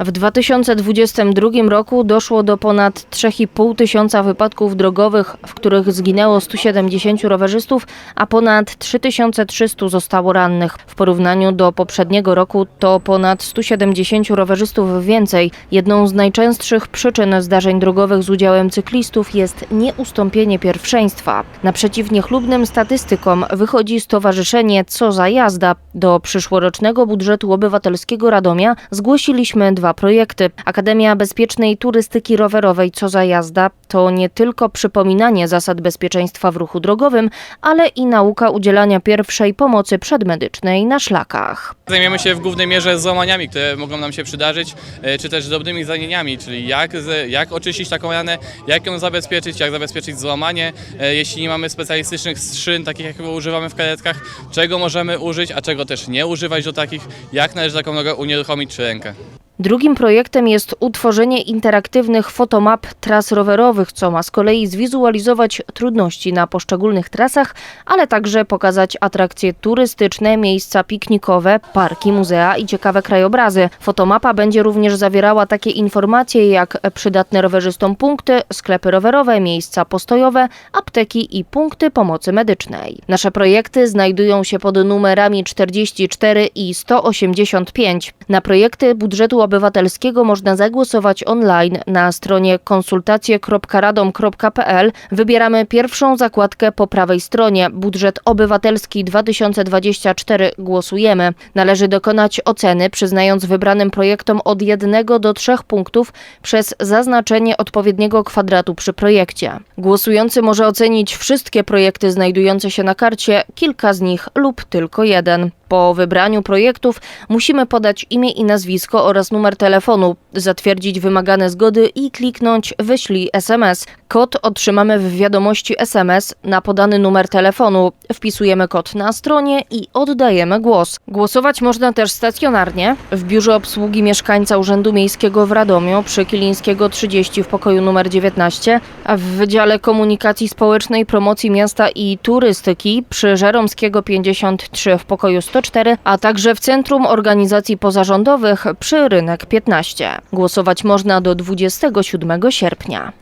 W 2022 roku doszło do ponad 3,5 tysiąca wypadków drogowych, w których zginęło 170 rowerzystów, a ponad 3300 zostało rannych. W porównaniu do poprzedniego roku to ponad 170 rowerzystów więcej. Jedną z najczęstszych przyczyn zdarzeń drogowych z udziałem cyklistów jest nieustąpienie pierwszeństwa. Naprzeciw niechlubnym statystykom wychodzi Stowarzyszenie Co za jazda. Do przyszłorocznego budżetu obywatelskiego Radomia zgłosiliśmy dwa projekty. Akademia Bezpiecznej Turystyki Rowerowej Co za jazda to nie tylko przypominanie zasad bezpieczeństwa w ruchu drogowym, ale i nauka udzielania pierwszej pomocy przedmedycznej na szlakach. Zajmiemy się w głównej mierze złamaniami, które mogą nam się przydarzyć, e, czy też drobnymi zranieniami, czyli jak, jak oczyścić taką ranę, jak ją zabezpieczyć, jak zabezpieczyć złamanie, e, jeśli nie mamy specjalistycznych szyn, takich jak używamy w karetkach, czego możemy użyć, a czego też nie używać do takich, jak należy taką nogę unieruchomić czy rękę. Drugim projektem jest utworzenie interaktywnych fotomap tras rowerowych, co ma z kolei zwizualizować trudności na poszczególnych trasach, ale także pokazać atrakcje turystyczne, miejsca piknikowe, parki, muzea i ciekawe krajobrazy. Fotomapa będzie również zawierała takie informacje jak przydatne rowerzystom punkty, sklepy rowerowe, miejsca postojowe, apteki i punkty pomocy medycznej. Nasze projekty znajdują się pod numerami 44 i 185. Na projekty budżetu obywatelskiego można zagłosować online na stronie konsultacje.radom.pl. Wybieramy pierwszą zakładkę po prawej stronie. Budżet obywatelski 2024 głosujemy. Należy dokonać oceny, przyznając wybranym projektom od 1 do 3 punktów przez zaznaczenie odpowiedniego kwadratu przy projekcie. Głosujący może ocenić wszystkie projekty znajdujące się na karcie, kilka z nich lub tylko jeden. Po wybraniu projektów musimy podać imię i nazwisko oraz numer telefonu, zatwierdzić wymagane zgody i kliknąć wyślij SMS. Kod otrzymamy w wiadomości SMS na podany numer telefonu. Wpisujemy kod na stronie i oddajemy głos. Głosować można też stacjonarnie w biurze obsługi mieszkańca Urzędu Miejskiego w Radomiu przy Kilińskiego 30 w pokoju numer 19, a w Wydziale Komunikacji Społecznej, Promocji Miasta i Turystyki przy Żeromskiego 53 w pokoju 104, a także w Centrum Organizacji Pozarządowych przy Rynek 15. Głosować można do 27 sierpnia.